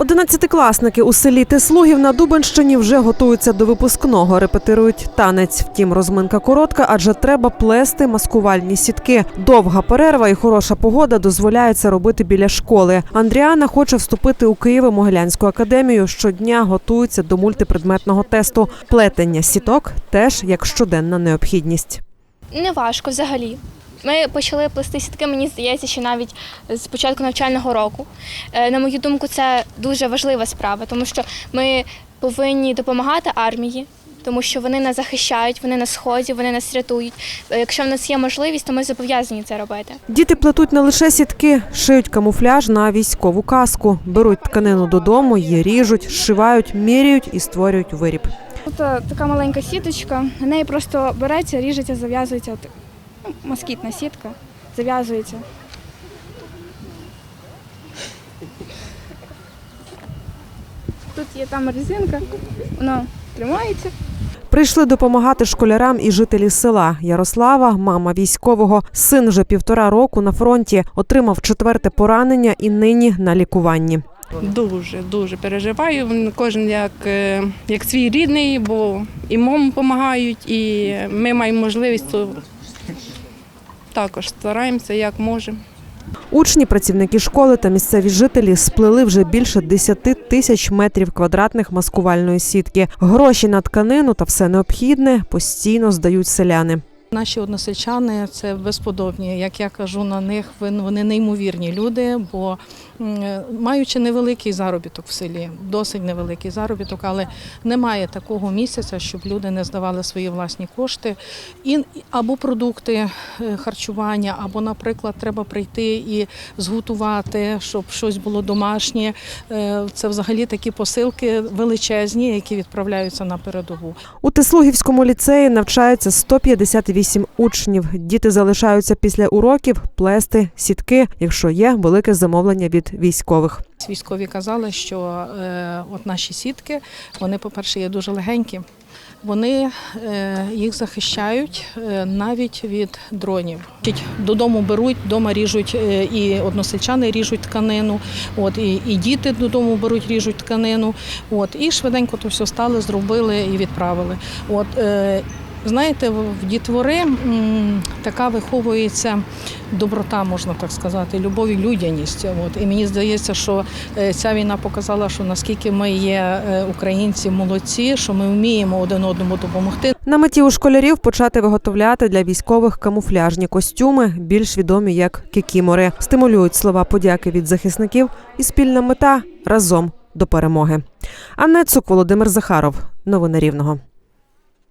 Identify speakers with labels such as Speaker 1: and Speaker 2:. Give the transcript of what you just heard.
Speaker 1: Одинадцятикласники у селі Теслугів на Дубенщині вже готуються до випускного. Репетирують танець. Втім, розминка коротка, адже треба плести маскувальні сітки. Довга перерва і хороша погода дозволяють робити біля школи. Андріана хоче вступити у Києво-Могилянську академію. Щодня готується до мультипредметного тесту. Плетення сіток теж як щоденна необхідність.
Speaker 2: Не важко взагалі. Ми почали плести сітки, мені здається, що навіть з початку навчального року. Е, На мою думку, це дуже важлива справа, тому що ми повинні допомагати армії, тому що вони нас захищають, вони на сході, вони нас рятують. Е, Якщо в нас є можливість, то ми зобов'язані це робити.
Speaker 1: Діти плетуть не лише сітки, шиють камуфляж на військову каску, беруть тканину додому, її ріжуть, зшивають, міряють і створюють виріб.
Speaker 3: Тут е, така маленька сіточка, на неї просто береться, ріжеться, зав'язується. Москітна сітка, зав'язується. Тут є там резинка, вона тримається.
Speaker 1: Прийшли допомагати школярам і жителі села. Ярослава, мама військового, син вже півтора року на фронті, отримав четверте поранення і нині на лікуванні.
Speaker 4: Дуже дуже переживаю. Кожен як, е, як свій рідний, бо і мому допомагають, і ми маємо можливість також стараємося, як можемо.
Speaker 1: Учні, працівники школи та місцеві жителі сплели вже більше 10 тисяч метрів квадратних маскувальної сітки. Гроші на тканину та все необхідне постійно здають селяни.
Speaker 5: Наші односельчани це безподобні. Як я кажу на них, вин- вони неймовірні люди, бо маючи невеликий заробіток в селі, досить невеликий заробіток, але немає такого місяця, щоб люди не здавали свої власні кошти. І або продукти е, харчування, або, наприклад, треба прийти і зготувати, щоб щось було домашнє. Е, Це взагалі такі посилки величезні, які відправляються на передову.
Speaker 1: У Теслугівському ліцеї навчаються 158 учнів. Діти залишаються після уроків плести сітки, якщо є велике замовлення від військових.
Speaker 5: Військові казали, що е, от наші сітки, вони, по-перше, є дуже легенькі. Вони е, їх захищають е, навіть від дронів. Додому беруть, вдома ріжуть е, і односельчани ріжуть тканину, от і, і діти додому беруть, ріжуть тканину. От і швиденько то все стали, зробили і відправили. От е, знаєте, в дітвори така виховується доброта, можна так сказати, любов і людяність. От і мені здається, що е, ця війна показала, що наскільки ми є е, українці молодці, що ми вміємо один одному допомогти.
Speaker 1: На меті у школярів почати виготовляти для військових камуфляжні костюми, більш відомі як кікімори. Стимулюють слова подяки від захисників і спільна мета разом до перемоги. Анна Цук, Володимир Захаров. Новини Рівного.